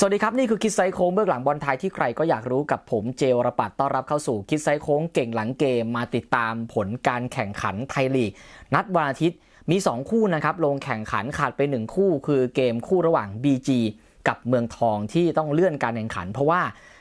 สวัสดีครับ นี่คือคิดไซโค้งเบื้องหลังบอลไทยที่ใครก็อยากรู้กับผมเจวรปัตต้อนรับเข้าสู่คิดไซโค้งเก่งหลังเกมมาติดตามผลการแข่งขันไทยลีก นัดวันอาทิตย์มี 2 คู่นะครับ ลงแข่งขันขาดไป 1 คู่ คือเกมคู่ระหว่าง BG กับเมืองทองที่ต้องเลื่อนการแข่งขัน เพราะว่า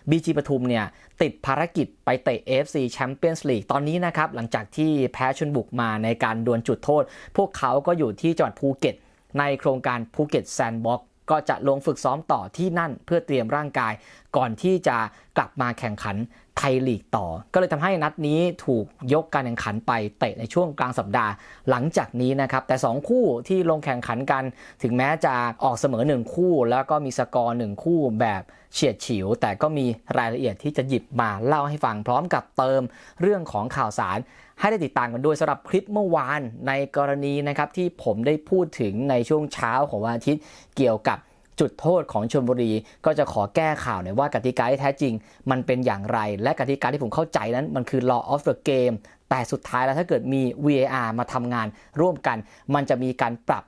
BG ปทุมเนี่ยติดภารกิจไปเตะ AFC Champions League ตอนนี้นะครับหลังจากที่แพ้ชนบุกมาในการดวลจุดโทษ พวกเขาก็อยู่ที่จังหวัดภูเก็ตในโครงการภูเก็ตแซนด์บ็อก ก็จะลงฝึกซ้อมต่อที่นั่นเพื่อเตรียมร่างกาย ก่อนที่จะกลับมาแข่งขันไทยลีกต่อ ก็เลยทำให้นัดนี้ถูกยกการแข่งขันไปเตะในช่วงกลางสัปดาห์หลังจากนี้นะครับ แต่ 2 คู่ที่ลงแข่งขันกัน ถึงแม้จะออกเสมอ 1 คู่ แล้วก็มีสกอร์ 1 คู่แบบเฉียดฉิว แต่ก็มีรายละเอียดที่จะหยิบมาเล่าให้ฟังพร้อมกับเติมเรื่องของข่าวสาร ให้ได้ติดตามกันด้วยสำหรับคลิปเมื่อวานในกรณีนะครับที่ผมได้พูดถึงในช่วงเช้าของวันอาทิตย์เกี่ยวกับจุดโทษของชลบุรี ก็จะขอแก้ข่าวหน่อยว่ากติกาที่แท้จริง มันเป็นอย่างไร และกติกาที่ผมเข้าใจนั้น มันคือ law of the game แต่สุดท้ายแล้วถ้าเกิดมี VAR มาทำงานร่วมกัน มันจะมีการปรับ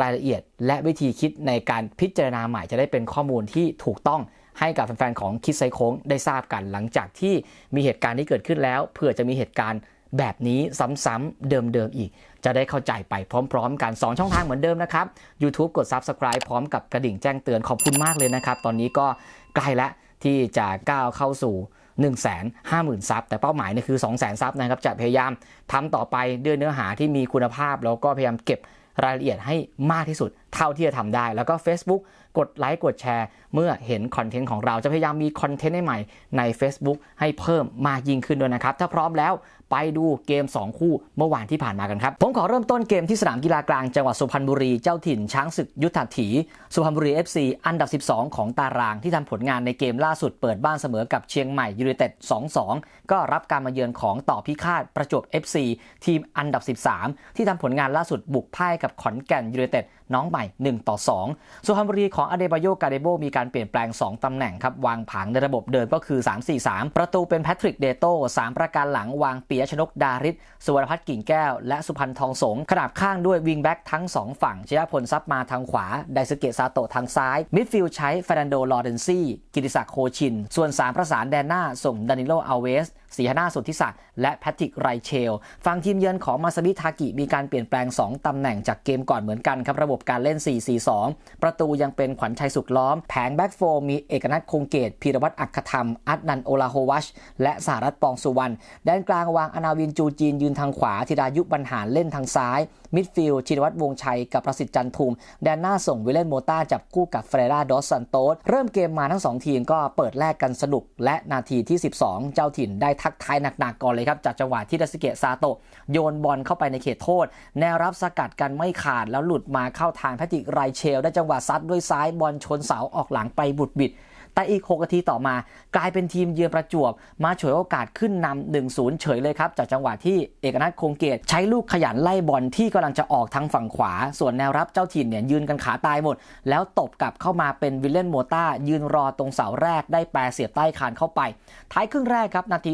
รายละเอียด และวิธีคิดในการพิจารณาใหม่จะได้เป็นข้อมูลที่ถูกต้องให้กับแฟนๆของคิดไซโค้งได้ทราบกัน หลังจากที่มีเหตุการณ์ที่เกิดขึ้นแล้วเผื่อจะมีเหตุการณ์ แบบนี้ซ้ำๆเดิมๆอีก จะได้เข้าใจไปพร้อมๆ กัน 2 ช่องทางเหมือนเดิมนะครับ YouTube กด Subscribe พร้อมกับกระดิ่งแจ้งเตือนขอบคุณมากเลยนะครับ ตอนนี้ก็ใกล้แล้วที่จะก้าวเข้าสู่ 1 5 0 0 0 0ซับแต่เป้าหมายนี่คือ 2 0 0 0 0 0ซับนะครับ จะพยายามทำต่อไปด้วยเนื้อหาที่มีคุณภาพ แล้วก็พยายามเก็บรายละเอียดให้มากที่สุด เท่าที่จะทำได้ แล้วก็ Facebook กดไลค์กดแชร์ เมื่อเห็นคอนเทนต์ของเราจะพยายามมีคอนเทนต์ใหม่ใน Facebook ให้เพิ่มมากยิ่งขึ้นด้วยนะครับ ถ้าพร้อมแล้วไปดูเกม 2 คู่เมื่อวานที่ผ่านมากันครับ ผมขอเริ่มต้นเกมที่สนามกีฬากลางจังหวัดสุพรรณบุรีเจ้าถิ่นช้างศึกยุทธถีสุพรรณบุรี FC อันดับ 12 ของตารางที่ทำผลงานในเกมล่าสุดเปิดบ้านเสมอกับเชียงใหม่ยูไนเต็ด 2-2 ก็รับการมาเยือนของต่อพิฆาตประจวบ FC ทีมอันดับ 13 ที่ทำผลงานล่าสุดบุกพ่ายกับขอนแก่นยูไนเต็ดน้องใหม่1ต่อ2สุพรรณบุรีของอเดบาโยกาเดโบมีการเปลี่ยนแปลง 2 ตำแหน่งครับวางผังในระบบเดิมก็คือ 3-4-3 ประตูเป็นแพทริกเดโต้3ประการหลังวางเปียชนกดาริศสุวรรณพัฒน์กิ่งแก้ว และสุพรรณทองสงขนาบข้างด้วยวิงแบ็กทั้ง 2 ฝั่งชยพลซับมาทางขวา ไดสเกตซาโตทางซ้าย มิดฟิลด์ใช้เฟรนโดลอเรนซี่ กิติศักดิ์โคชิน ส่วน 3 ประสานแดนหน้าส่งดานิโลอาเวส สีหนาสุทธิศักดิ์และแพทริกไรเชล ฟังทีมเยือนของมาซาบิทากิมีการเปลี่ยนแปลง 2 ตำแหน่งจากเกมก่อนเหมือนกันครับ ระบบการเล่น 4-4-2 ประตูยังเป็นขวัญชัยสุขล้อม แผงแบ็กโฟมีเอกนัทคงเกตพีรวัตรอักขธรรม อัดนันโอลาโฮวัช และสหรัฐปองสุวรรณแดนกลางวางอนาวินจูจีนยืนทางขวาธิดายุบรรหารเล่นทางซ้าย มิดฟิลด์ชินวัตรวงชัยกับประสิทธิ์จันทุมแดนหน้าส่งวิเลนโมต้าจับคู่กับเฟรราดอสซันโตสเริ่มเกมมาทั้ง 2 ทีมก็เปิดแลกกันสนุก และนาทีที่ 12 เจ้าถิ่นได้ทักทายหนักๆก่อนเลยครับ จากจังหวะที่ดัสเกะซาโตะโยนบอลเข้าไปในเขตโทษ แนวรับสกัดกันไม่ขาดแล้วหลุดมาเข้าทางแพทริกไรเชล ได้จังหวะซัดด้วยซ้ายบอลชนเสาออกหลังไปบุดบิด แต่อีก 6 นาทีต่อมา กลายเป็นทีมเยือนประจวบ มาฉวยโอกาสขึ้นนำ1-0 เฉยเลยครับ จากจังหวะที่เอกนัทคงเกต ใช้ลูกขยันไล่บอลที่กำลังจะออกทางฝั่งขวา ส่วนแนวรับเจ้าถิ่นเนี่ยยืนกันขาตายหมด แล้วตบกลับเข้ามาเป็นวิลเลนโมต้ายืนรอตรงเสาแรกได้แปรเสียบใต้คานเข้าไป ท้ายครึ่งแรกครับนาที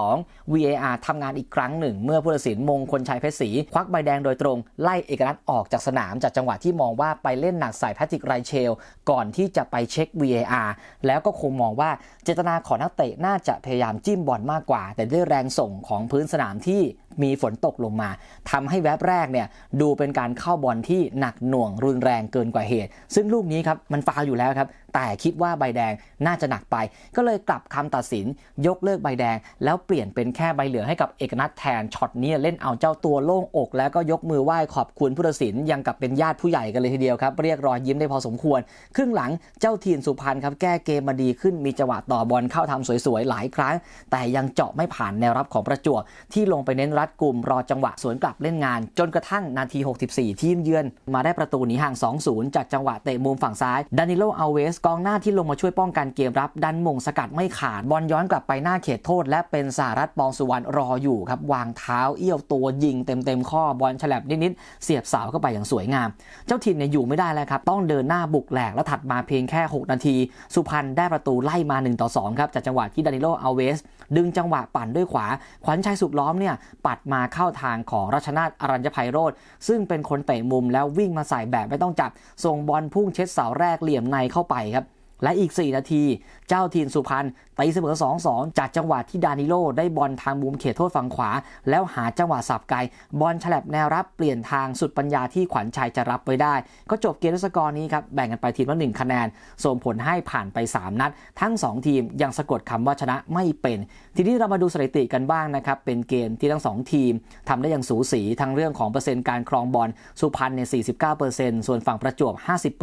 42 VAR ทำงานอีกครั้งหนึ่ง เมื่อผู้ตัดสินมงคลชัยเพชรศรีควักใบแดงโดยตรง ไล่เอกนัทออกจากสนามจากจังหวะที่มองว่าไปเล่นหนักใส่แพทริกไรเชล ก่อนที่จะไปเช็ค VAR แล้วก็คงมองว่าเจตนาของนักเตะน่าจะพยายามจิ้มบอลมากกว่า แต่ด้วยแรงส่งของพื้นสนามที่มีฝนตกลงมาทำให้แวบแรกเนี่ยดูเป็นการเข้าบอลที่หนักหน่วงรุนแรงเกินกว่าเหตุ ซึ่งลูกนี้ครับมันฟาวอยู่แล้วครับ แต่คิดว่าใบแดงน่าจะหนักไป ก็เลยกลับคำตัดสินยกเลิกใบแดง แล้วเปลี่ยนเป็นแค่ใบเหลืองให้กับเอกนัทแทนช็อตนี้เล่นเอาเจ้าตัวโล่งอก แล้วก็ยกมือไหว้ขอบคุณผู้ตัดสินยังกับเป็นญาติผู้ใหญ่กันเลยทีเดียวครับเรียกรอยยิ้มได้พอสมควร ครึ่งหลังเจ้าทีนสุพรรณครับแก้เกมมาดีขึ้นมีจังหวะต่อบอลเข้าทำสวยๆหลายครั้ง แต่ยังเจาะไม่ผ่านแนวรับของประจวบที่ลงไปเน้นรัดกลุ่มรอจังหวะสวนกลับเล่นงาน จนกระทั่งนาที 64 ทีมเยือน มาได้ประตูหนีห่าง 2-0 จากจังหวะเตะมุมฝั่งซ้ายดานิโลอัลเวสกองหน้าที่ลงมาช่วยป้องกันเกมรับ ดันมงสกัดไม่ขาดบอลย้อนกลับไปหน้าเขตโทษ และเป็นสหรัฐปองสุวรรณรออยู่ครับวางเท้าเอี้ยวตัวยิงเต็มๆข้อบอลฉลับนิดๆเสียบเสาเข้าไปอย่างสวยงาม เจ้าถิ่นเนี่ยอยู่ไม่ได้แล้วครับต้องเดินหน้าบุกแหลกแล้วถัดมาเพียงแค่ 6 นาที สุพรรณได้ประตูไล่มา1ต่อ2ครับจากจังหวะที่ดานิโลอัลเวสดึงจังหวะปั่นด้วยขวาขวัญชัยสุขล้อมเนี่ยปัดมาเข้าทางของรัชนาธอรัญญไพโรธซึ่งเป็นคนเตะมุมแล้ววิ่งมาใส่แบบไม่ต้องจับส่งบอลพุ่งเช็ดเสาแรกเหลี่ยมในเข้าไปครับ และอีก 4 นาที เจ้าถิ่นสุพรรณตีเสมอ 2-2 จากจังหวะที่ดานิโลได้บอลทางมุมเขตโทษฝั่งขวา แล้วหาจังหวะสับไกล บอลฉลับแนวรับเปลี่ยนทางสุดปัญญาที่ขวัญชัยจะรับไว้ได้ ก็จบเกมด้วยสกอร์นี้ครับ แบ่งกันไปทีมละหนึ่งคะแนน ส่งผลให้ผ่านไป 3 นัด ทั้ง 2 ทีมยังสะกดคำว่าชนะไม่เป็น ทีนี้เรามาดูสถิติกันบ้างนะครับเป็นเกมที่ทั้ง 2 ทีมทำได้อย่างสูสีทั้งเรื่องของเปอร์เซ็นต์การครองบอลสุพรรณเนี่ย49%ส่วนฝั่งประจวบ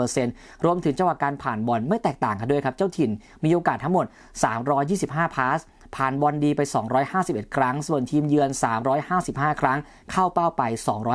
50%รวมถึงจังหวะการผ่านบอลไม่แตกต่างกันด้วยครับ เจ้าถิ่นมีโอกาสทั้งหมด 325 พาสผ่านบอลดีไป 251 ครั้ง ส่วนทีมเยือน 355 ครั้ง เข้าเป้าไป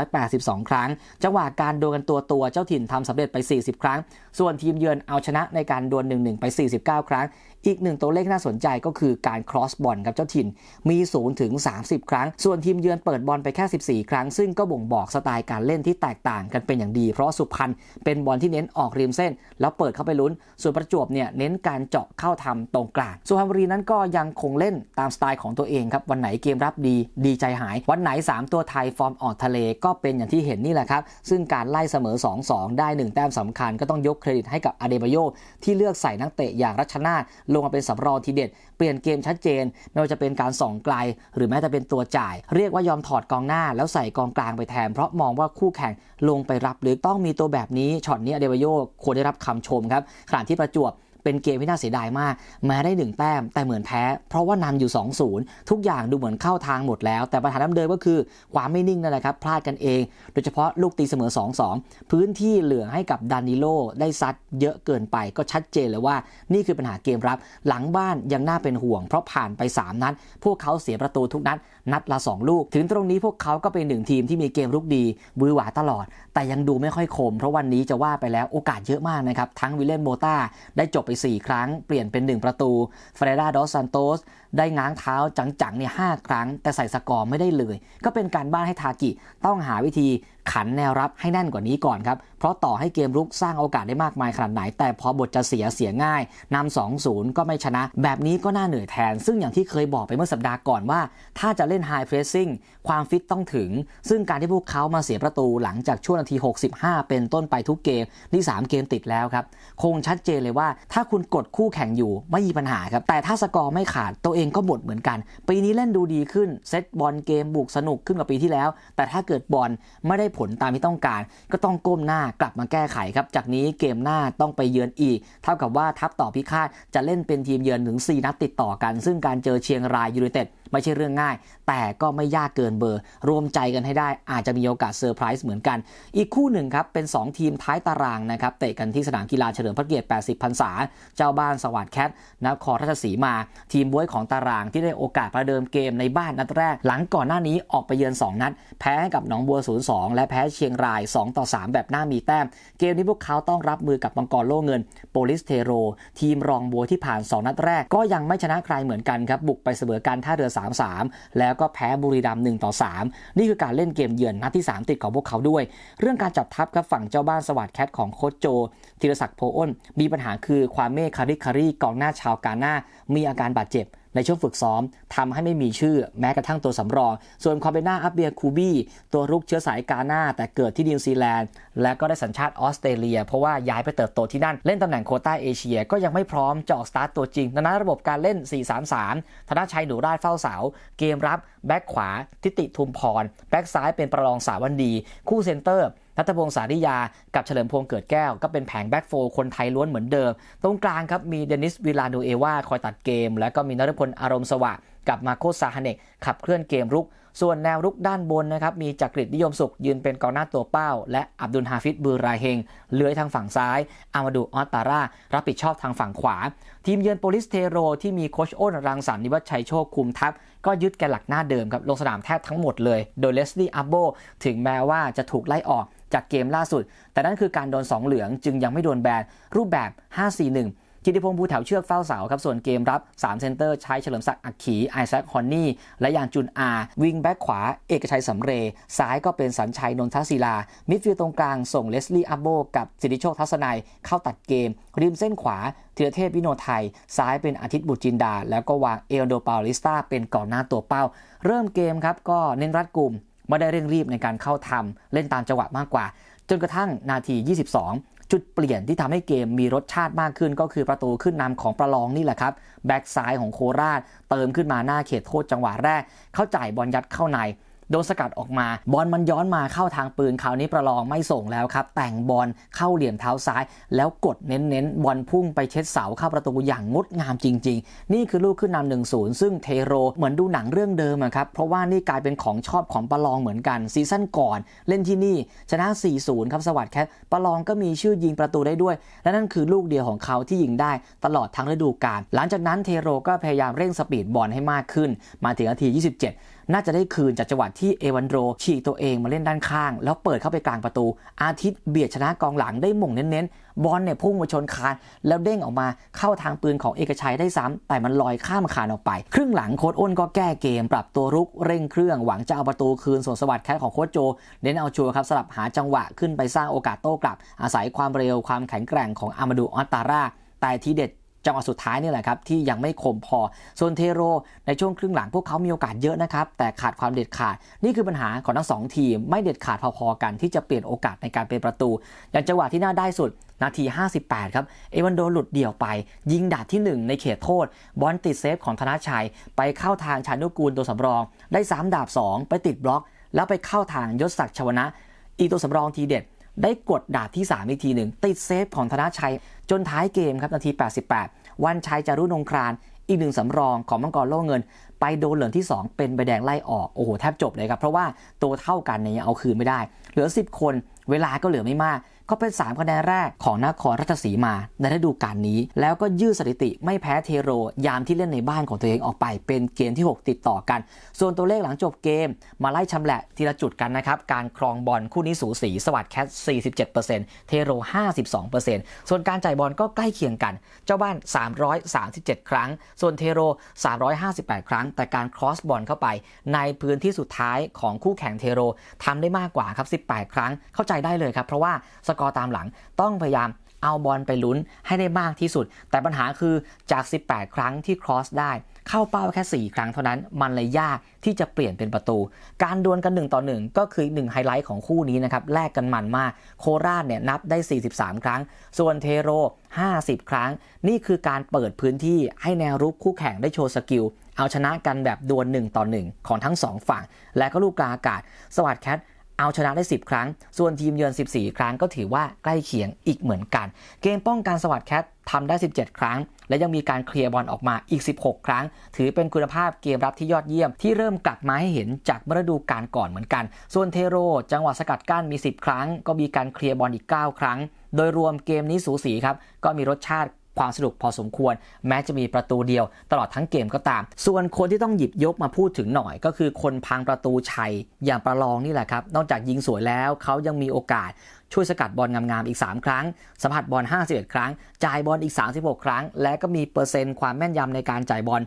282 ครั้ง จังหวะการโดนกันตัวตัวเจ้าถิ่นทำสำเร็จไป 40 ครั้ง ส่วนทีมเยือนเอาชนะในการดวล1-1 ไป 49 ครั้ง อีกหนึ่งตัวเลขน่าสนใจก็คือการ cross บอลครับเจ้าถิ่นมี0ถึง 30 ครั้ง ส่วนทีมเยือนเปิดบอลไปแค่ 14 ครั้ง ซึ่งก็บ่งบอกสไตล์การเล่นที่แตกต่างกันเป็นอย่างดี เพราะสุพรรณเป็นบอลที่เน้นออกริมเส้น แล้วเปิดเข้าไปลุ้น ส่วนประจวบเนี่ยเน้นการเจาะเข้าทำตรงกลางสุพรรณบุรีนั้นก็ยังคงเล่นตามสไตล์ของตัวเองครับวันไหนเกมรับดีดีใจหาย วันไหน 3 ตัวไทยฟอร์มออกทะเลก็เป็นอย่างที่เห็นนี่แหละครับซึ่งการไล่เสมอ 2-2 ได้ 1 แต้มสำคัญ ก็ต้องยกเครดิตให้กับอเดบาโยที่เลือกใส่นักเตะอย่างรัชนาลงมาเป็นสำรองทีเด็ด เปลี่ยนเกมชัดเจน ไม่ว่าจะเป็นการส่องไกล หรือแม้แต่เป็นตัวจ่าย เรียกว่ายอมถอดกองหน้า แล้วใส่กองกลางไปแทน เพราะมองว่าคู่แข่งลงไปรับหรือต้องมีตัวแบบนี้ช็อตนี้อเดบาโยควรได้รับคำชมครับขณะที่ประจวบ เป็นเกมที่น่าเสียดายมาก แม้ได้หนึ่งแต้มแต่เหมือนแพ้ เพราะว่านำอยู่ 2-0 ทุกอย่างดูเหมือนเข้าทางหมดแล้ว แต่ปัญหาเดิมก็คือความไม่นิ่งนั่นแหละครับพลาดกันเอง โดยเฉพาะลูกตีเสมอ 2-2 พื้นที่เหลือให้กับดานิโลได้ซัดเยอะเกินไปก็ชัดเจนเลยว่านี่คือปัญหาเกมรับ หลังบ้านยังน่าเป็นห่วง เพราะผ่านไป 3 นัดพวกเขาเสียประตูทุกนัดนัดละ 2 ลูก ถึงตรงนี้พวกเขาก็เป็นหนึ่งทีมที่มีเกมรุกดีบือหวาตลอด แต่ยังดูไม่ค่อยคม เพราะวันนี้จะว่าไปแล้วโอกาสเยอะมากนะครับ ทั้งวิลเลนโมตาได้จบไป 4 ครั้ง เปลี่ยนเป็น 1 ประตูเฟรดาดอสซันโตส ได้ง้างเท้าจังๆเนี่ยหครั้ง แต่ใส่สกอร์ไม่ได้เลย ก็เป็นการบ้านให้ทากิต้องหาวิธีขันแนวรับให้แน่นกว่านี้ก่อนครับ เพราะต่อให้เกมรุกสร้างโอกาสได้มากมายขนาดไหน แต่พอบทจะเสียเสียง่ายนำ2-0ก็ไม่ชนะ แบบนี้ก็น่าเหนื่อยแทน ซึ่งอย่างที่เคยบอกไปเมื่อสัปดาห์ก่อนว่า ถ้าจะเล่นไฮเฟรสซิ่งความฟิตต้องถึง ซึ่งการที่พวกเขามาเสียประตูหลังจากช่วงนาที 65 เป็นต้นไปทุกเกมนี่3เกมติดแล้วครับ คงชัดเจนเลยว่าถ้าคุณกดคู่แข่งอยู่ไม่มีปัญหาครับ แต่ถ้าสกอร์ไม่ขาดตัวเององก็บดเหมือนกัน ปีนี้เล่นดูดีขึ้นเซตบอลเกมบุกสนุกขึ้นกว่าปีที่แล้ว แต่ถ้าเกิดบอลไม่ได้ผลตามที่ต้องการ ก็ต้องก้มหน้ากลับมาแก้ไขครับ จากนี้เกมหน้าต้องไปเยือนอีก เท่ากับว่าทัพต่อพิฆาตจะเล่นเป็นทีมเยือนถึง 4 นัดติดต่อกัน ซึ่งการเจอเชียงรายยูไนเต็ด ไม่ใช่เรื่องง่าย แต่ก็ไม่ยากเกินเบอร์ รวมใจกันให้ได้อาจจะมีโอกาสเซอร์ไพรส์เหมือนกัน อีกคู่หนึ่งครับ เป็น 2 ทีมท้ายตารางนะครับเตะกันที่สนามกีฬาเฉลิมพระเกียรติ 80 พรรษา เจ้าบ้านสวัสดิ์แคทนครราชสีมา ทีมบ้วยของตารางที่ได้โอกาสประเดิมเกมในบ้านนัดแรก หลังก่อนหน้านี้ออกไปเยือน 2 นัด แพ้กับหนองบัว 0-2 และแพ้เชียงราย2ต่อ3แบบหน้ามีแต้ม เกมนี้พวกเขาต้องรับมือกับมังกรโล่เงิน โปลิสเทโร ทีมรองบัวที่ผ่าน 2 นัดแรก ก็ยังไม่ชนะใครเหมือนกันครับบุกไปเสมอกันท่าเรือ3-3 แล้วก็แพ้บุรีรัมย์1ต่อ 3 นี่คือการเล่นเกมเยือนนัดที่ 3 ติดของพวกเขาด้วย เรื่องการจับทัพครับฝั่งเจ้าบ้านสวัสด์แคทของโคชโจธีรศักดิ์โพอ้น มีปัญหาคือความเมฆคาริคารีกองหน้าชาวกาหน้ามีอาการบาดเจ็บ ในช่วงฝึกซ้อมทำให้ไม่มีชื่อแม้กระทั่งตัวสำรอง ส่วนความเป็นหน้าอับเบียคูบี้ตัวรุกเชื้อสายกาหน้า แต่เกิดที่นิวซีแลนด์ และก็ได้สัญชาติออสเตรเลีย เพราะว่าย้ายไปเติบโตที่นั่น เล่นตำแหน่งโคต้าเอเชีย ก็ยังไม่พร้อมจะออกสตาร์ตตัวจริงดังนั้นระบบการเล่น 4-3-3 ธนชัยหนูราชเฝ้าเสา เกมรับ แบ็กขวา ทิติทุมพร แบ็กซ้ายเป็นประลองสาวันดี คู่เซนเตอร์ นัทพงศ์สาริยากับเฉลิมพงศ์เกิดแก้ว ก็เป็นแผงแบ็กโฟคนไทยล้วนเหมือนเดิม ตรงกลางครับมีเดนิสวิลาโนเอวาคอยตัดเกม แล้วก็มีนรพลอารมณ์สว่างกับมาโคซาฮเนกขับเคลื่อนเกมรุก ส่วนแนวรุกด้านบนนะครับมีจักริดนิยมสุข ยืนเป็นกองหน้าตัวเป้า และอับดุลฮาฟิดบูราเฮงเลื้อยทางฝั่งซ้าย อามาดูออตตาร่ารับผิดชอบทางฝั่งขวา ทีมเยือนโปลิสเทโรที่มีโคชอ้นรังสรรค์นิวัชชัยโชคคุมทัพ ก็ยึดแกนหลักหน้าเดิมครับลงสนามแทบทั้งหมดเลย โดยเลสลี่อับโบถึงแม้ว่าจะถูกไล่ออก จากเกมล่าสุด แต่นั่นคือการโดน 2 เหลืองจึงยังไม่โดนแบนรูปแบบ 5-4-1 กิติพงศ์ภูแถวเชือกเฝ้าเสาครับ ส่วนเกมรับ 3 เซนเตอร์ใช้เฉลิมศักดิ์อักขี ไอแซคฮอนนี่ และยางจุนอา วิงแบ็กขวา เอกชัยสำเร ซ้ายก็เป็นสัญชัยนนทศิลา มิดฟิลด์ตรงกลางส่งเลสลี่อับโบกับสิทธิโชคทัศนัยเข้าตัดเกม ริมเส้นขวาเทียเทพวิโนไทย ซ้ายเป็นอาทิตย์บุตรจินดา แล้วก็วางเอลโดปาลิสตาเป็นก่อนหน้าตัวเป้า เริ่มเกมครับก็เน้นรัดกลุ่ม ไม่ได้เร่งรีบในการเข้าทำเล่นตามจังหวะมากกว่า จนกระทั่งนาที 22 จุดเปลี่ยนที่ทำให้เกมมีรสชาติมากขึ้น ก็คือประตูขึ้นนำของประลองนี่แหละครับแบ็กซ้ายของโคราช เติมขึ้นมาหน้าเขตโทษจังหวะแรก เข้าจ่ายบอลยัดเข้าใน โดนสกัดออกมาบอลมันย้อนมาเข้าทางปืนคราวนี้ประลองไม่ส่งแล้วครับ แต่งบอลเข้าเหลี่ยมเท้าซ้าย แล้วกดเน้นๆบอลพุ่งไปเช็ดเสาเข้าประตูอย่างงดงามจริง ๆ นี่คือลูกขึ้นนำหนึ่งศูนย์ซึ่งเทโรเหมือนดูหนังเรื่องเดิมครับเพราะว่านี่กลายเป็นของชอบของประลองเหมือนกันซีซั่นก่อน เล่นที่นี่ชนะ 4-0 ครับสวัสดิ์แคทประลองก็มีชื่อยิงประตูได้ด้วย และนั่นคือลูกเดียวของเขาที่ยิงได้ตลอดทั้งฤดูกาลหลังจากนั้นเทโรก็พยายามเร่งสปีดบอลให้มากขึ้น มาถึงนาที 27น่าจะได้คืนจากจังหวะที่เอวันโดฉีกตัวเองมาเล่นด้านข้าง แล้วเปิดเข้าไปกลางประตู อาทิตย์เบียดชนะกองหลังได้หม่งเน้นๆ บอลเนี่ยพุ่งมาชนคาน แล้วเด้งออกมาเข้าทางปืนของเอกชัยได้ซ้ำแต่มันลอยข้ามคานออกไป ครึ่งหลังโค้ดอ้นก็แก้เกม ปรับตัวรุกเร่งเครื่องหวังจะเอาประตูคืนส่วนสวัสดิ์แคทของโค้ชโจเน้นเอาชัวร์ครับสลับหาจังหวะขึ้นไปสร้างโอกาสโต้กลับ อาศัยความเร็วความแข็งแกร่งของอามาดูออตตาร่าแต่ทีเด็ด จังหวะสุดท้ายนี่แหละครับที่ยังไม่คมพอส่วนเทโรในช่วงครึ่งหลังพวกเขามีโอกาสเยอะนะครับ แต่ขาดความเด็ดขาด นี่คือปัญหาของทั้งสองทีม ไม่เด็ดขาดพอๆกันที่จะเปลี่ยนโอกาสในการเป็นประตู อย่างจังหวะที่น่าได้สุดนาที 58 ครับ เอวันโดหลุดเดี่ยวไป ยิงดาบที่ 1 ในเขตโทษ บอลติดเซฟของธนาชัย ไปเข้าทางชานุกูลตัวสำรอง ได้ 3 ดาบ 2 ไปติดบล็อก แล้วไปเข้าทางยศศักดิ์ชวนะ อีตัวสำรองทีเด็ด ได้กดดาบที่ 3 อีกทีหนึ่ง ติดเซฟของธนาชัย จนท้ายเกมครับ นาที 88 วันชัยจารุนงครานอีกหนึ่งสำรองของมังกรโล่เงิน ไปโดนเหลืองที่ 2 เป็นใบแดงไล่ออก โอ้โห แทบจบเลยครับ เพราะว่าตัวเท่ากันเนี่ยยังเอาคืนไม่ได้ เหลือ 10 คนเวลาก็เหลือไม่มาก ก็เป็น 3 คะแนนแรกของนครราชสีมาในฤดูกาลนี้ แล้วก็ยืดสถิติไม่แพ้เทโร ยามที่เล่นในบ้านของตัวเองออกไป เป็นเกมที่ 6 ติดต่อกัน ส่วนตัวเลขหลังจบเกม มาไล่ชำแหละทีละจุดกันนะครับ การครองบอลคู่นี้สูสี สวัสด์แคท 47%เทโร 52%ส่วนการจ่ายบอลก็ใกล้เคียงกัน เจ้าบ้าน 337 ครั้ง ส่วนเทโร 358 ครั้ง แต่การครอสบอลเข้าไป ในพื้นที่สุดท้ายของคู่แข่งเทโรทำได้มากกว่าครับ 18 ครั้งเข้าใจได้เลยครับเพราะว่าสกอร์ตามหลัง ต้องพยายามเอาบอลไปลุ้นให้ได้มากที่สุด แต่ปัญหาคือจาก 18 ครั้งที่ครอสได้ เข้าเป้าแค่ 4 ครั้งเท่านั้น มันเลยยากที่จะเปลี่ยนเป็นประตู การดวลกัน 1 ต่อ 1 ก็คือหนึ่งไฮไลท์ของคู่นี้นะครับ แลกกันมันมาก โคราชเนี่ยนับได้ 43 ครั้ง ส่วนเทโร 50 ครั้ง นี่คือการเปิดพื้นที่ให้แนวรุกคู่แข่งได้โชว์สกิลเอาชนะกันแบบดวล1ต่อ1ของทั้ง 2 ฝั่ง และก็ลูกกลาอากาศสวัสดแคท เอาชนะได้ 10 ครั้ง ส่วนทีมเยือน 14 ครั้งก็ถือว่าใกล้เคียงอีกเหมือนกัน เกมป้องกันสวัสด์แคททำได้ 17 ครั้ง และยังมีการเคลียร์บอลออกมาอีก 16 ครั้ง ถือเป็นคุณภาพเกมรับที่ยอดเยี่ยม ที่เริ่มกลับมาให้เห็นจากเมื่อฤดูกาลก่อนเหมือนกัน ส่วนเทโร จังหวะสกัดกั้นมี 10 ครั้ง ก็มีการเคลียร์บอลอีก 9 ครั้ง โดยรวมเกมนี้สูสีครับก็มีรสชาติ ความสนุกพอสมควร แม้จะมีประตูเดียวตลอดทั้งเกมก็ตาม ส่วนคนที่ต้องหยิบยกมาพูดถึงหน่อย ก็คือคนพังประตูชัยอย่างประลองนี่แหละครับ นอกจากยิงสวยแล้วเขายังมีโอกาส ช่วยสกัดบอลงามๆอีก 3 ครั้ง สัมผัสบอล 51 ครั้ง จ่ายบอลอีก 36 ครั้ง และก็มีเปอร์เซ็นต์ความแม่นยำในการจ่ายบอล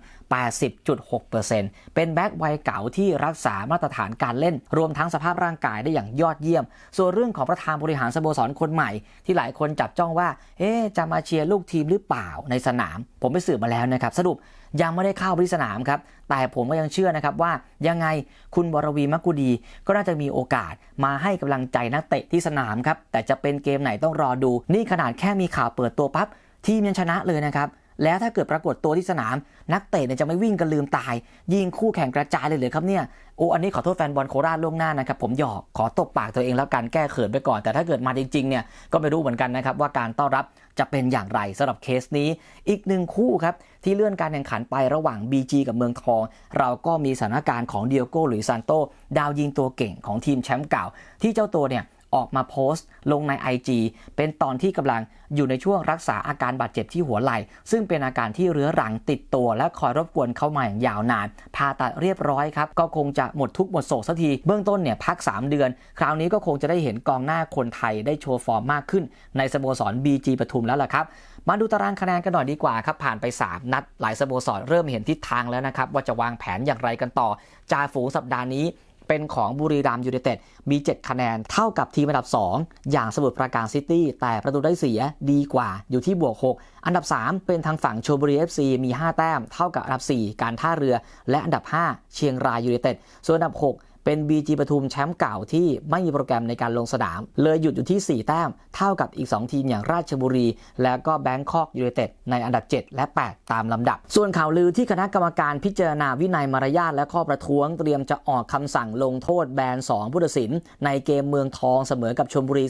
80.6%เป็นแบ็กวัยเก่าที่รักษามาตรฐานการเล่น รวมทั้งสภาพร่างกายได้อย่างยอดเยี่ยม ส่วนเรื่องของประธานบริหารสโมสรคนใหม่ ที่หลายคนจับจ้องว่า เอ๊จะมาเชียร์ลูกทีมหรือเปล่าในสนาม ผมไปสืบมาแล้วนะครับสรุป ยังไม่ได้เข้าบริสนามครับ แต่ผมก็ยังเชื่อนะครับว่ายังไงคุณบรวีมักกุดี ก็น่าจะมีโอกาสมาให้กำลังใจนักเตะที่สนามครับ แต่จะเป็นเกมไหนต้องรอดู นี่ขนาดแค่มีข่าวเปิดตัวปั๊บทีมยังชนะเลยนะครับ แล้วถ้าเกิดปรากฏตัวที่สนาม นักเตะเนี่ยจะไม่วิ่งกันลืมตาย ยิงคู่แข่งกระจายเลยเลยครับเนี่ยโอ้อันนี้ขอโทษแฟนบอลโคราชล่วงหน้านะครับผมหยอกขอตบปากตัวเองแล้วกันแก้เขินไปก่อน แต่ถ้าเกิดมาจริงๆเนี่ยก็ไม่รู้เหมือนกันนะครับว่าการต้อนรับจะเป็นอย่างไรสำหรับเคสนี้ อีกหนึ่งคู่ครับที่เลื่อนการแข่งขันไประหว่าง BG กับเมืองทอง เราก็มีสถานการณ์ของเดียโก้หรือซานโตดาวยิงตัวเก่งของทีมแชมป์เก่า ที่เจ้าตัวเนี่ย ออกมาโพสต์ลงใน IG เป็นตอนที่กำลังอยู่ในช่วงรักษาอาการบาดเจ็บที่หัวไหล่ ซึ่งเป็นอาการที่เรื้อรังติดตัวและคอยรบกวนเข้ามาอย่างยาวนาน ผ่าตัดเรียบร้อยครับ ก็คงจะหมดทุกหมดโศกสักที เบื้องต้นเนี่ยพัก 3 เดือน คราวนี้ก็คงจะได้เห็นกองหน้าคนไทยได้โชว์ฟอร์มมากขึ้น ในสโมสร BG ปทุมแล้วล่ะครับ มาดูตารางคะแนนกันหน่อยดีกว่าครับ ผ่านไป 3 นัด หลายสโมสรเริ่มเห็นทิศทางแล้วนะครับว่าจะวางแผนอย่างไรกันต่อ จ่าฝูงสัปดาห์นี้ เป็นของบุรีรัมยูเนเต็ดมี 7 คะแนนเท่ากับทีมอันดับ 2 อย่างสมุทรปราการซิตี้แต่ประตูได้เสียดีกว่าอยู่ที่บวก 6 อันดับ 3 เป็นทางฝั่งโชบุรีเอฟซีมี 5 แต้ม เท่ากับอันดับ 4 การท่าเรือ และอันดับ 5 เชียงรายยูเนเต็ดส่วนอันดับ 6 เป็น BG ปทุมแชมป์เก่าที่ไม่มีโปรแกรมในการลงสนาม เลยหยุดอยู่ที่ 4 แต้ม เท่ากับอีก 2 ทีมอย่างราชบุรี แล้วก็แบงคอกยูไนเต็ดในอันดับ 7 และ 8 ตามลำดับ ส่วนข่าวลือที่คณะกรรมการพิจารณาวินัยมารยาทและข้อประท้วงเตรียมจะออกคำสั่งลงโทษแบน 2 ผู้ตัดสิน ในเกมเมืองทองเสมอกับชลบุรี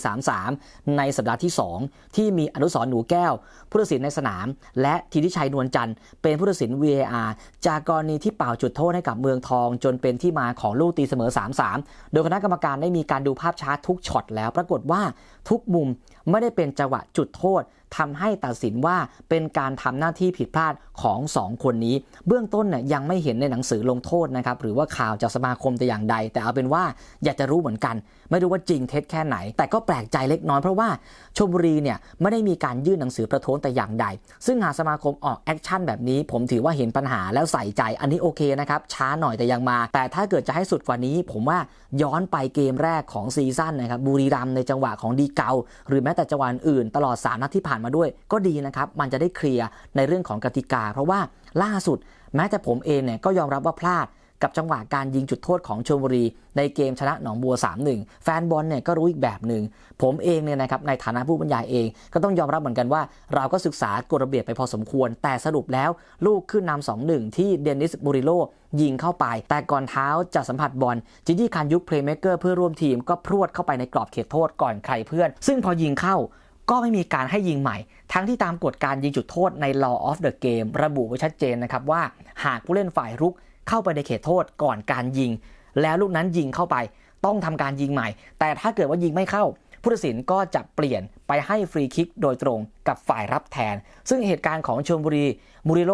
3-3 ในสัปดาห์ที่ 2 ที่มีอนุสรหนูแก้ว ผู้ตัดสินในสนาม และธีทิชัยนวลจันทร์เป็นผู้ตัดสิน VAR จากกรณีที่เป่าจุดโทษให้กับเมืองทอง จนเป็นที่มาของลูกตีเสมอ3-3 โดยคณะกรรมการได้มีการดูภาพช้าทุกช็อตแล้ว ปรากฏว่า ทุกมุมไม่ได้เป็นจังหวะจุดโทษทำให้ตัดสินว่าเป็นการทำหน้าที่ผิดพลาดของ 2 คนนี้ เบื้องต้นเนี่ยยังไม่เห็นในหนังสือลงโทษนะครับหรือว่าข่าวจากสมาคมแต่อย่างใด แต่เอาเป็นว่าอยากจะรู้เหมือนกัน ไม่รู้ว่าจริงเท็จแค่ไหน แต่ก็แปลกใจเล็กน้อยเพราะว่าชมบุรีเนี่ยไม่ได้มีการยื่นหนังสือประท้วงแต่อย่างใด ซึ่งหากสมาคมออกแอคชั่นแบบนี้ ผมถือว่าเห็นปัญหาแล้วใส่ใจอันนี้โอเคนะครับช้าหน่อยแต่ยังมา แต่ถ้าเกิดจะให้สุดกว่านี้ ผมว่าย้อนไปเกมแรกของซีซั่นนะครับบุรีรัมในจังหวะของดีเกาหรือแม้แต่จังหวะอื่น ตลอด 3 นัดที่ผ่านมาด้วย ก็ดีนะครับ มันจะได้เคลียร์ในเรื่องของกติกา เพราะว่าล่าสุด แม้แต่ผมเองเนี่ยก็ยอมรับว่าพลาด กับจังหวะการยิงจุดโทษของชลบุรี ในเกมชนะหนองบัว 3-1 แฟนบอลเนี่ยก็รู้อีกแบบหนึ่ง ผมเองเนี่ยนะครับในฐานะผู้บรรยายเอง ก็ต้องยอมรับเหมือนกันว่า เราก็ศึกษากฎระเบียบไปพอสมควร แต่สรุปแล้วลูกขึ้นนำ2-1 ที่เดนิสบูริโลยิงเข้าไป แต่ก่อนเท้าจะสัมผัสบอลจิจี้คานยุคเพลย์เมเกอร์เพื่อร่วมทีมก็พรวดเข้าไปในกรอบเขตโทษก่อนใครเพื่อน ซึ่งพอยิงเข้าก็ไม่มีการให้ยิงใหม่ ทั้งที่ตามกฎการยิงจุดโทษใน law of the game ระบุไว้ชัดเจนนะครับว่า หากผู้เล่นฝ่ายรุก เข้าไปในเขตโทษก่อนการยิง แล้วลูกนั้นยิงเข้าไปต้องทำการยิงใหม่ แต่ถ้าเกิดว่ายิงไม่เข้าผู้ตัดสินก็จะเปลี่ยนไปให้ฟรีคิกโดยตรงกับฝ่ายรับแทน ซึ่งเหตุการณ์ของชลบุรีมูริโล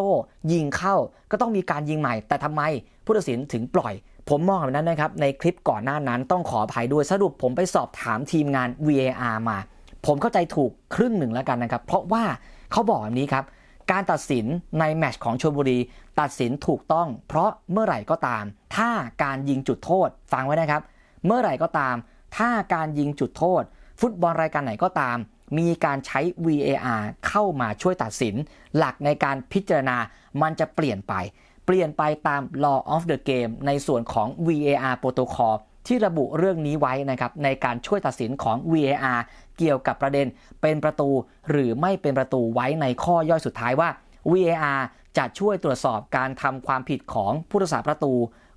ยิงเข้าก็ต้องมีการยิงใหม่ แต่ทำไมผู้ตัดสินถึงปล่อย ผมมองแบบนั้นนะครับ ในคลิปก่อนหน้านั้นต้องขออภัยด้วยสรุปผมไปสอบถามทีมงาน VAR มา ผมเข้าใจถูกครึ่งหนึ่งแล้วกันนะครับ เพราะว่าเขาบอกแบบนี้ครับ การตัดสินในแมตช์ของชลบุรี ตัดสินถูกต้อง เพราะเมื่อไหร่ก็ตาม ถ้าการยิงจุดโทษฟังไว้นะครับ เมื่อไหร่ก็ตาม ถ้าการยิงจุดโทษ ฟุตบอลรายการไหนก็ตาม มีการใช้ VAR เข้ามาช่วยตัดสิน หลักในการพิจารณามันจะเปลี่ยนไป เปลี่ยนไปตาม law of the game ในส่วนของ VAR protocol ที่ระบุเรื่องนี้ไว้นะครับในการช่วยตัดสินของ VAR เกี่ยวกับประเด็นเป็นประตูหรือไม่เป็นประตูไว้ในข้อย่อยสุดท้ายว่า VAR จะช่วยตรวจสอบการทำความผิดของผู้รักษาประตู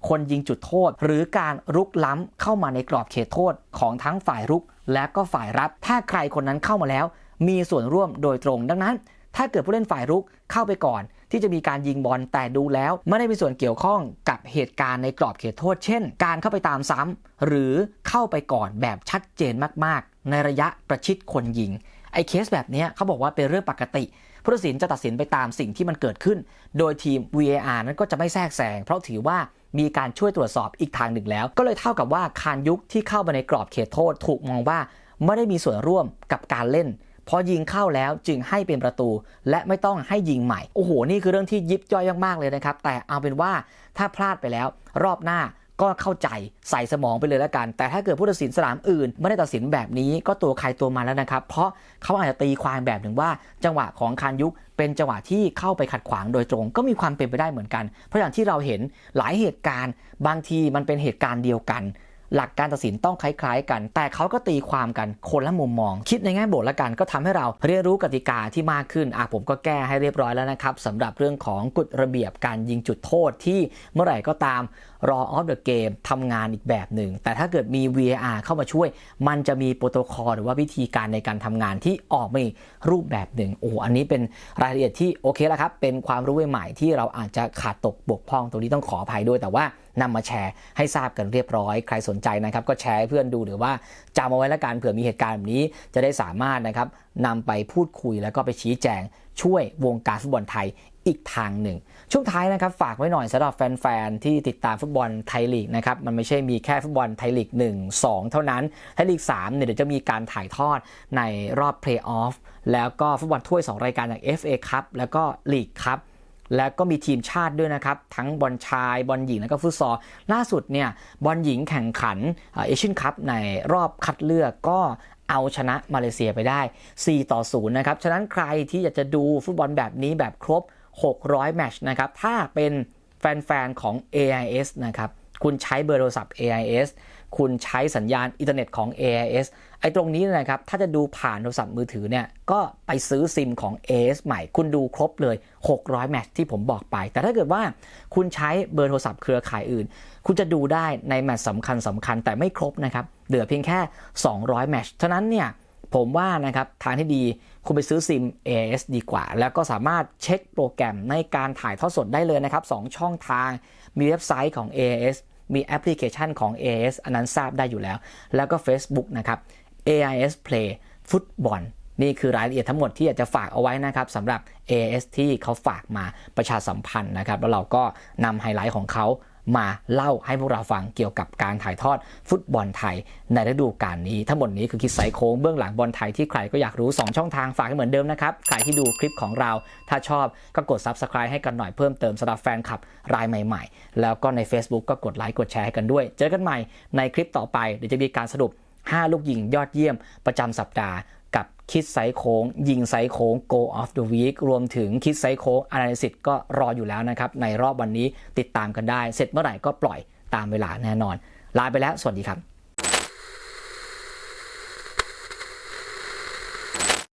คนยิงจุดโทษ หรือการรุกล้ำเข้ามาในกรอบเขตโทษของทั้งฝ่ายรุก และก็ฝ่ายรับ ถ้าใครคนนั้นเข้ามาแล้ว มีส่วนร่วมโดยตรงดังนั้น ถ้าเกิดผู้เล่นฝ่ายรุกเข้าไปก่อน ที่จะมีการยิงบอลแต่ดูแล้ว ไม่ได้มีส่วนเกี่ยวข้องกับเหตุการณ์ในกรอบเขตโทษ เช่น การเข้าไปตามซ้ำหรือเข้าไปก่อนแบบชัดเจนมากๆ ในระยะประชิดคนยิง ไอ้เคสแบบนี้เขาบอกว่าเป็นเรื่องปกติผู้ตัดสินจะตัดสินไปตามสิ่งที่มันเกิดขึ้น โดยทีม VAR นั้นก็จะไม่แทรกแซงเพราะถือว่ามีการช่วยตรวจสอบอีกทางหนึ่งแล้ว ก็เลยเท่ากับว่าคานยุคที่เข้ามาในกรอบเขตโทษ ถูกมองว่าไม่ได้มีส่วนร่วมกับการเล่นพอยิงเข้าแล้วจึงให้เป็นประตู และไม่ต้องให้ยิงใหม่ โอ้โห นี่คือเรื่องที่ยิบย่อยมากๆเลยนะครับ แต่เอาเป็นว่าถ้าพลาดไปแล้ว รอบหน้า ก็เข้าใจใส่สมองไปเลยแล้วกัน แต่ถ้าเกิดผู้ตัดสินสนามอื่น ไม่ได้ตัดสินแบบนี้ก็ตัวใครตัวมันแล้วนะครับ เพราะเขาอาจจะตีความแบบหนึ่งว่า จังหวะของคานยุคเป็นจังหวะที่เข้าไปขัดขวางโดยตรง ก็มีความเป็นไปได้เหมือนกัน เพราะอย่างที่เราเห็นหลายเหตุการณ์ บางทีมันเป็นเหตุการณ์เดียวกัน หลักการตัดสินต้องคล้ายๆกัน แต่เขาก็ตีความกันคนละมุมมอง คิดในแง่บวกละกันก็ทำให้เราเรียนรู้กติกาที่มากขึ้นอะผมก็แก้ให้เรียบร้อยแล้วนะครับสำหรับเรื่องของกฎระเบียบการยิงจุดโทษที่เมื่อไหร่ก็ตามรอออฟเดอะเกมทำงานอีกแบบหนึ่ง แต่ถ้าเกิดมี VAR เข้ามาช่วย มันจะมีโปรโตคอลหรือว่าวิธีการในการทำงานที่ออกมาอีกรูปแบบหนึ่งโอ้อันนี้เป็นรายละเอียดที่โอเคแล้วครับ เป็นความรู้ใหม่ที่เราอาจจะขาดตกบกพร่องตรงนี้ต้องขออภัยด้วยแต่ว่า นำมาแชร์ให้ทราบกันเรียบร้อย ใครสนใจนะครับ ก็แชร์ให้เพื่อนดูหรือว่าจำเอาไว้ล้วกันเผื่อมีเหตุการณ์แบบนี้ จะได้สามารถนะครับนำไปพูดคุยแล้วก็ไปชี้แจง ช่วยวงการฟุตบอลไทยอีกทางหนึ่ง ช่วงท้ายนะครับ ฝากไว้หน่อยสำหรับแฟนๆ ที่ติดตามฟุตบอลไทยลีกนะครับ มันไม่ใช่มีแค่ฟุตบอลไทยลีก 1 2 เท่านั้น ไทยลีก3เนี่ยเดี๋ยวจะมีการถ่ายทอดในรอบเพลย์ออฟแล้วก็ฟุตบอลถ้วย 2 รายการอย่าง FA ครับแล้วก็ลีกครับ แล้วก็มีทีมชาติด้วยนะครับ ทั้งบอลชายบอลหญิงแล้วก็ฟุตซอลล่าสุดเนี่ยบอลหญิงแข่งขันเอเชียนคัพในรอบคัดเลือกก็เอาชนะมาเลเซียไปได้ 4 ต่อ 0 นะครับ ฉะนั้นใครที่อยากจะดูฟุตบอลแบบนี้แบบครบ 600 แมตช์นะครับ ถ้าเป็นแฟน ๆ ของ AIS นะครับ คุณใช้เบอร์โทรศัพท์ AIS คุณใช้สัญญาณอินเทอร์เน็ตของ AIS ไอ้ตรงนี้นะครับ ถ้าจะดูผ่านโทรศัพท์มือถือเนี่ย ก็ไปซื้อซิมของ AIS ใหม่ คุณดูครบเลย 600 แมตช์ที่ผมบอกไป แต่ถ้าเกิดว่าคุณใช้เบอร์โทรศัพท์เครือข่ายอื่น คุณจะดูได้ในแมตช์สำคัญสำคัญแต่ไม่ครบนะครับ เหลือเพียงแค่ 200 แมตช์ฉะนั้นเนี่ยผมว่านะครับทางที่ดีคุณไปซื้อซิม AIS ดีกว่า แล้วก็สามารถเช็คโปรแกรมในการถ่ายทอดสดได้เลยนะครับ 2 ช่องทางมีเว็บไซต์ของ AIS มีแอปพลิเคชันของ AIS อันนั้นทราบได้อยู่แล้ว แล้วก็ Facebook นะครับ AIS Play ฟุตบอลนี่คือรายละเอียดทั้งหมดที่อยากจะฝากเอาไว้นะครับสำหรับ AIS ที่เขาฝากมาประชาสัมพันธ์นะครับ แล้วเราก็นำไฮไลท์ของเขา มาเล่าให้พวกเราฟังเกี่ยวกับการถ่ายทอดฟุตบอลไทยในฤดูกาลนี้ ทั้งหมดนี้คือคิดไซโค้งเบื้องหลังบอลไทยที่ใครก็อยากรู้ 2 ช่องทางฝากให้เหมือนเดิมนะครับ ใครที่ดูคลิปของเรา ถ้าชอบก็กด Subscribe ให้กันหน่อยเพิ่มเติมสำหรับแฟนคลับรายใหม่ ๆ แล้วก็ใน Facebook ก็กดไลค์กดแชร์ให้กันด้วย เจอกันใหม่ในคลิปต่อไปเดี๋ยวจะมีการสรุป 5 ลูกยิงยอดเยี่ยมประจำสัปดาห์ คิดไซโค้ง ยิงไซโค้ง Go of the Week รวมถึงคิดไซโค้ง Analysis ก็รออยู่แล้วนะครับ ในรอบวันนี้ติดตามกันได้ เสร็จเมื่อไหร่ก็ปล่อยตามเวลาแน่นอน ลาไปแล้ว สวัสดีครับ